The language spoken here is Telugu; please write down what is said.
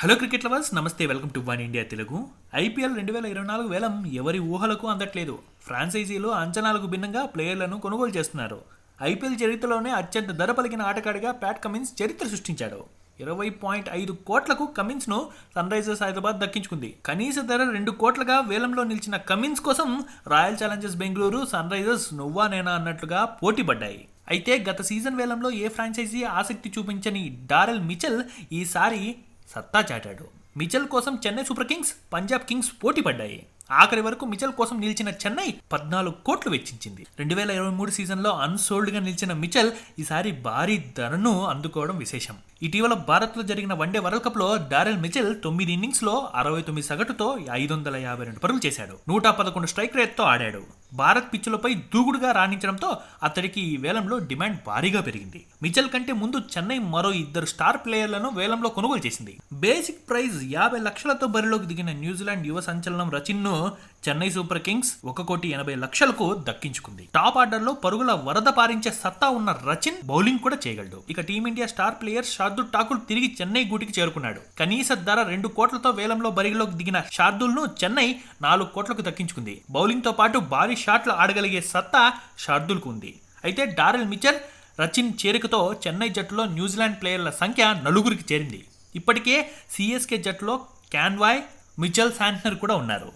హలో క్రికెట్ లవర్స్ నమస్తే welcome to one India Telugu IPL రెండు వేల ఇరవై నాలుగు వేలం ఎవరి ఊహలకు అందట్లేదు. ఫ్రాంచైజీలు అంచనాలకు భిన్నంగా ప్లేయర్లను కొనుగోలు చేస్తున్నారు. ఐపీఎల్ చరిత్రలోనే అత్యంత ధర పలికిన ఆటగాడిగా ప్యాట్ కమిన్స్ చరిత్ర సృష్టించాడు. ఇరవై పాయింట్ ఐదు కోట్లకు కమిన్స్ను సన్ రైజర్స్ హైదరాబాద్ దక్కించుకుంది. కనీస ధర రెండు కోట్లుగా వేలంలో నిలిచిన కమిన్స్ కోసం Royal Challengers Bengaluru Sunrisers నువ్వా నేనా అన్నట్లుగా పోటీ పడ్డాయి అయితే గత సీజన్ వేలంలో ఏ ఫ్రాంచైజీ ఆసక్తి చూపించని డారెల్ మిచెల్ ఈసారి సత్తా చాటాడు. మిచల్ కోసం Chennai Super Kings Punjab Kings పోటీ పడ్డాయి. ఆఖరి వరకు మిచెల్ కోసం నిలిచిన చెన్నై పద్నాలుగు కోట్లు వెచ్చించింది. రెండు వేల ఇరవై మూడు సీజన్లో అన్సోల్డ్గా నిలిచిన మిచెల్ ఈసారి భారీ ధరను అందుకోవడం విశేషం. ఇటీవల భారత్లో జరిగిన వన్డే వరల్డ్ కప్లో డారెల్ మిచెల్ తొమ్మిది ఇన్నింగ్స్లో అరవై తొమ్మిది సగటుతో ఐదు వందల యాభై రెండు పరుగులు చేశాడు. నూట పదకొండు స్ట్రైక్ రేట్తో ఆడాడు. భారత్ పిచ్చులపై దూకుడుగా రాణించడంతో అతడికి ఈ వేలంలో డిమాండ్ భారీగా పెరిగింది. మిచెల్ కంటే ముందు చెన్నై మరో ఇద్దరు స్టార్ ప్లేయర్లను వేలంలో కొనుగోలు చేసింది. బేసిక్ ప్రైజ్ యాభై లక్షలతో బరిలోకి దిగిన న్యూజిలాండ్ యువ సంచలనం రచిన్ను చెన్నై సూపర్ కింగ్స్ ఒక కోటి ఎనభై లక్షలకు దక్కించుకుంది. టాప్ ఆర్డర్లో పరుగుల వరద పారించే సత్తా ఉన్న రచిన్ బౌలింగ్ కూడా చేయగలడు. ఇక Team India star player Shardul Thakur తిరిగి చెన్నై గూటికి చేరుకున్నాడు. కనీస ధర రెండు కోట్లతో వేలంలో బరిగిలోకి దిగిన షార్దుల్ను చెన్నై నాలుగు కోట్లకు దక్కించుకుంది. బౌలింగ్తో పాటు భారీ షాట్లు ఆడగలిగే సత్తా షార్దుల్కు ఉంది. అయితే డారెల్ మిచర్ రచిన్ చేరికతో చెన్నై జట్టులో న్యూజిలాండ్ ప్లేయర్ల సంఖ్య నలుగురికి చేరింది. ఇప్పటికే సిఎస్కే జట్టులో క్యాన్వాయ్ మిచెల్ శాంట్నర్ కూడా ఉన్నారు.